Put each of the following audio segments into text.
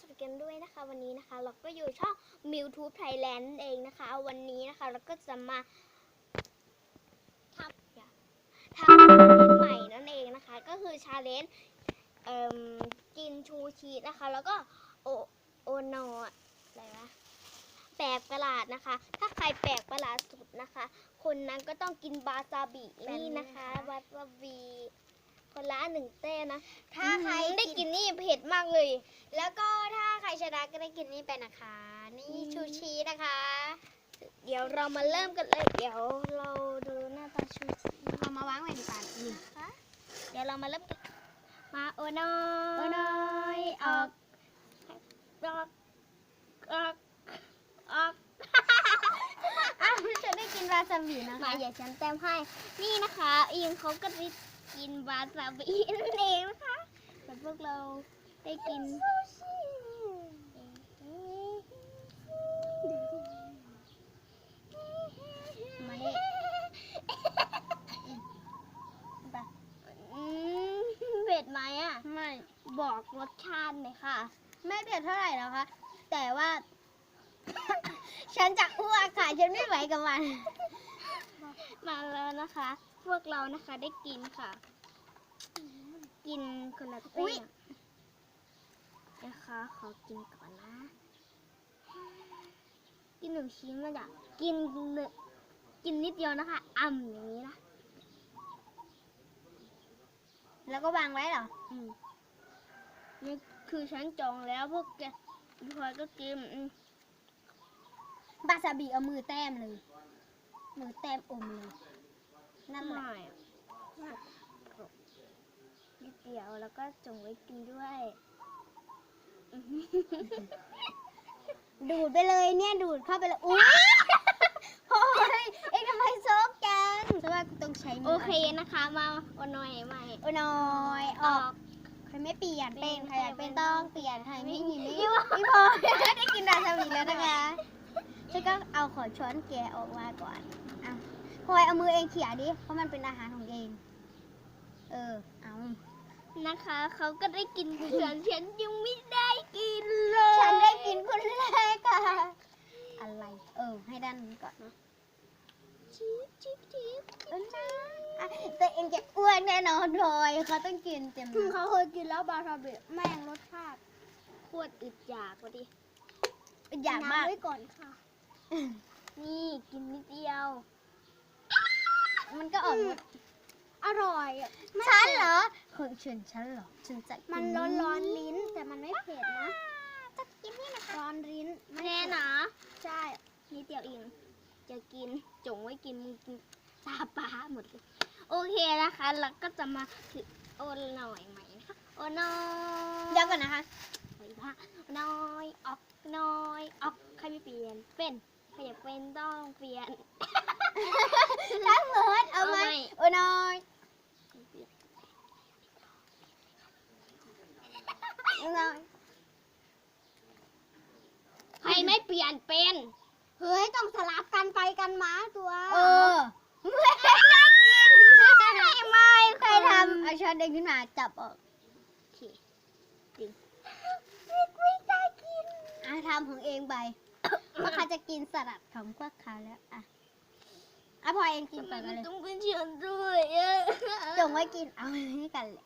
สวัสดีกันด้วยนะคะ วันนี้นะคะ เราก็อยู่ช่อง m i l t u b e Thailand เองนะคะ วันนี้นะคะเราก็จะมาทำทำชาเลนจ์ใหม่นั่นเองนะคะ ก็คือชาเลนจ์เอ่มกินชูชีสนะคะ แล้วก็โอโอนออะไรวะแปลกประหลาดนะคะ ถ้าใครแปลกประหลาดสุดนะคะ คนนั้นก็ต้องกินบาซาบินี่นะคะบาซาบิ คนละหนึ่งเต้นะ ถ้าใครอืมได้กินนี่เผ็ดมากเลย แล้วก็ถ้าใครชนะก็ได้กินนี่ไปนะคะ นี่อืมชูชีนะคะ เดี๋ยวเรามาเริ่มกันเลย เดี๋ยวเราดูหน้าตาชูชีเอามาวางไว้ดีกว่านี่นะคะเดี๋ยวเรามาเริ่มกัน มาโอน้โอ้น้อยออกออกออกออกอ้าวจะได้กินวาซาบินะมาคะอย่าฉันแต้มให้ นี่นะคะอิงเขาก็ได้ กินวาซาบินั่นเองนะคะแต่พวกเราได้กินมานี่อืมเผ็ดไหมอะ ไม่ บอกรสชาติหน่อยค่ะ ไม่เผ็ดเท่าไหร่แล้วคะ แต่ว่า ฉันจะอ้วกค่ะ ฉันไม่ไหวกับมัน มาแล้วนะคะ พวกเรานะคะ ได้กินค่ะ กินคนละอุ๊เต้ยนะคะ ขอกินก่อนนะ กินหนึ่งชิ้นมาจ้ะกินหนึ่งกินนิดเดียวนะคะ อ่ำอย่างนี้นะแล้วก็วางไว้เหรอ อืมนี่คือฉันจองแล้วพวกแกพี่พลอยก็กินอืมบาซาบิเอามือแต้มเลย มือแต้มอมเลย นั่นแหละไม่อะนิดเดียวแล้วก็จงไว้กินด้วยอื้อหือดูดไปเลยเนี่ยดูดเข้าไปเลยอุ้ยโอ้ยเอ็งทำไมโซกจังเพราะว่ากูต้องใช้มืโอเคนะคะ มาโอนหน่อยใหม่โอ้น้อยออกใครไม่เปลี่ยนเป็นใครอยากเป็นต้องเปลี่ยนใครไม่มีไม่พี่พอได้กินดาซาบิแล้วนะคะฉันก็เอาขอช้อนแกะออกมาก่อนอะ พลอยเอามือเองเขี่ยดิ เพราะมันเป็นอาหารของเอง เออ เอา นะคะ เขาก็ได้กินส่วนฉันยังไม่ได้กินเลย ฉันได้กินคนแรกค่ะอะไร เออ ให้ด้านนี้ก่อนนะจิ๊บจิ๊บจิ๊บเออนะอะตัวเองจะอ้วนแน่นอนพลอยเขาต้องกินเต็มเขาเคยกินแล้วบาซาบิแม่งรสชาติโคตรอึดอยากว่ะดิอยากมากน้ำไว้ก่อนค่ะ นี่กินนิดเดียว มันก็ออกหมดอร่อยอะฉันเหรอคนชวนฉันเหรอฉันจะกิมันร้อนร้อนๆลิ้นแต่มันไม่เผ็ดนะ จะกินนี่นะคะร้อนลิ้นแน่นะใช่นิดเดียวเองจะกินจงไว้กินมึงกินซาปลาหมดเลยโอเคนะคะแล้วก็จะมาถือโอนหน่อยใหม่นะคะโอนน้อย เดี๋ยวก่อนนะคะ ไปว่าน้อย ออกน้อย ออกใครไม่เปลี่ยน เป็น ใครอยากเป็นต้องเปลี่ยนถ้าเหมือนเอาไหมเอาไหมโอ้น้อยโอ้น้อยใครไม่เปลี่ยนเป็นเฮ้ยต้องสลับกันไปกันมาตัว เออไม่ได้กินไม่ไม่ใครทำเอาช้อนเดินขึ้นมาจับออกโอเคดึงไม่ได้กินอะทำของเองไปเพราะเขาจะกินสลัดของพวกเขาแล้วอะอะพอเองกินทำไปไมกัมันนเลยต้องเป็นเชือนด้วยอะจงไว้กินเอาให้กันเลย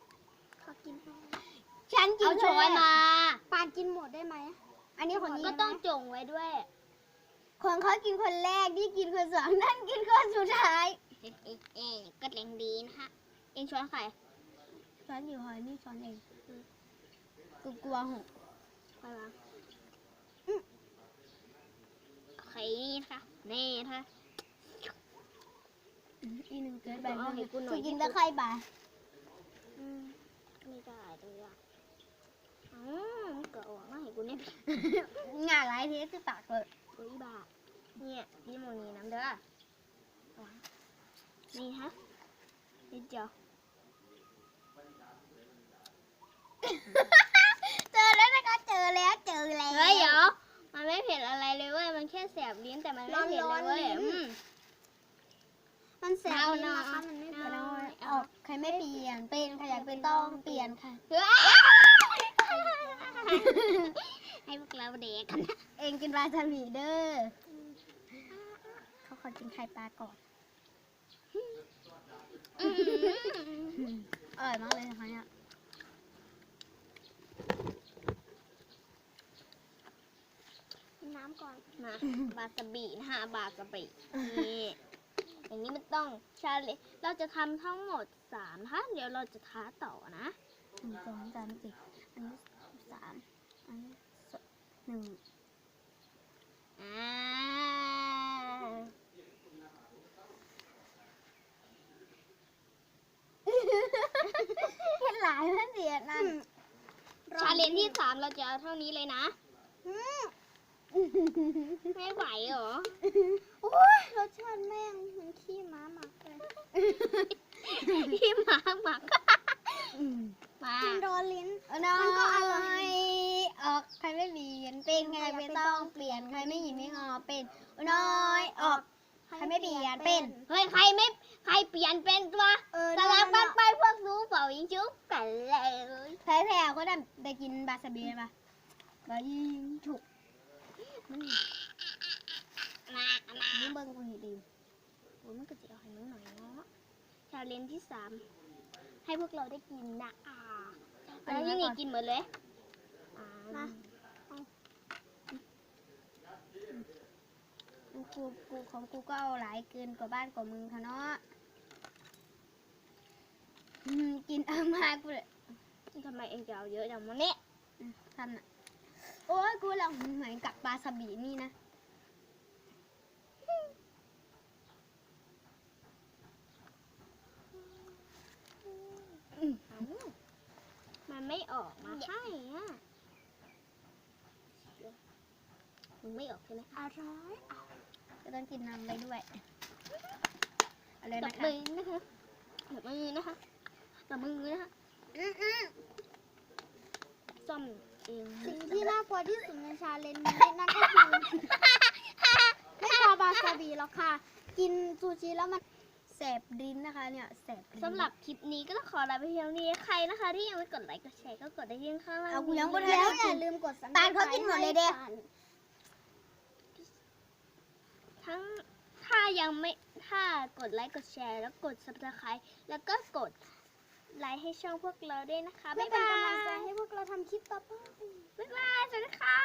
ขอกินฉันกินเอาช้อนมาปานกินหมดได้ไหมอันนี้คนนี้ก็ต้องจงไว้ด้วยคนเขากินคนแรกนี่กินคนสองนั่นกินคนสุดท้ายเอ๊ะเอ๊ะเอ๊ะก็แรงดีนะคะเองช้อนใครช้อนอยู่หอยนี่ช้อนเองกูกลัวหกใครวางโอเค นี่นะคะนี่นะคะอีหนึ่งเกินไปเอาให้กูหน่อยกินแล้วใครบ่าอืมไม่ได้เลยอะอืมเกิดออกมาให้กูเนี่ยงาหลายเทสคือปากเลยอุ้ยบาทเนี่ยนี่โมนี่น้ำเด้อวางนี่ฮะนิดเดียวเจอแล้วนะคะเจอแล้วเจอแล้ว ไม่เผ็ดอะไรเลยเว้ย มันแค่แสบลิ้นแต่มันไม่เผ็ดเลยเว้ยร้อนๆลิ้น อืม มันแสบเอาลิ้นหน่อยนะคะ มันไม่เป็นเอาหน่อยออกใครไม่เปลี่ยน เป็นใครอยากเป็นต้องเปลี่ยนค่ะเฮ้ยให้พวกเราเด็กกันนะเองกินปลาซาบิเด้อเขาขอกินไข่ปลาก่อนอร่อยมากเลยนะคะเนี่ยำก่อนมาบาสบินะคะบาสบินี่อย่างนี้มันต้องชาเลเราจะทำทั้งหมดสามนะคะเดี๋ยวเราจะท้าต่อนะหนึ่งสองสามสี่อันนี้สามอันนี้สองหนึ่งอ่าเห็นหลายนั่นเสียนั่นชาเลนจ์ที่สามเราจะเอาเท่านี้เลยนะ ไม่ไหวเหรอ โอ้ยรสชาติแม่งเหมือนขี้ม้าหมักเลยพี่หมาหมักมากินโดนลิ้น มันก็อร่อย ออกใครไม่เปลี่ยนเป็นใครไม่ต้องเปลี่ยนใครไม่หยิบไม่งอเป็นน้อยออก ใครไม่เปลี่ยนเป็น เฮ้ยใครไม่ใครเปลี่ยนเป็นตัวเออสลับกันไปพวกรู้เปล่ายิงชุบกันเลยแพ้แพ้ก็ได้ได้กินบาสบีปะบายิงฉุก มามานี่เบิ้งกูเห็นดีโอ้ยมันก็จะเอาให้น้องหน่อยเนาะชาเลนจ์ที่สามให้พวกเราได้กินนะอ่าแล้วที่นี่กินหมดเลยอ่ากูกูของกูก็เอาหลายเกินกว่าบ้านกว่ามึงเถอะเนาะกินเอามากูเลยทำไมเองจะเอาเยอะจังวะเนี่ยทำน่ะ โอ้ยกูหลังเหมือนกับปลาสบีนี่นะ มันไม่ออกมาให้อะมันไม่ออกใช่ไหมอร่อยก็ต้องกินน้ำไปด้วยเอะไรจันะบคะมือนะคะจับมือนะคะจับมือนะคะอืมอืมซ่อม เอง สิ่งที่น่ากลัวที่สุดในชาเลนจ์นี้นั่นก็คือ ไม่พอบาซาบิหรอกค่ะ กินซูชิแล้วมันแสบลิ้นนะคะเนี่ยแสบลิ้นสำหรับคลิปนี้ก็ต้องขอลาไปเพียงเท่านี้ใครนะคะ ที่ยังไม่กดไลค์กดแชร์ก็กดได้ที่ข้างล่างเอากูยังบ่นี้ทันแล้วอย่าลืมกดตาลเขากินหมดเลยเด้ ทั้งถ้ายังไม่ถ้ากดไลค์กดแชร์ แล้วกด subscribe แล้วก็กด ไลค์ให้ช่องพวกเราด้วยนะคะ เพื่อบ๊ายเป็นบากำลังใจยให้พวกเราทำคลิปต่อไป บ๊ายบาย สวัสดีค่ะ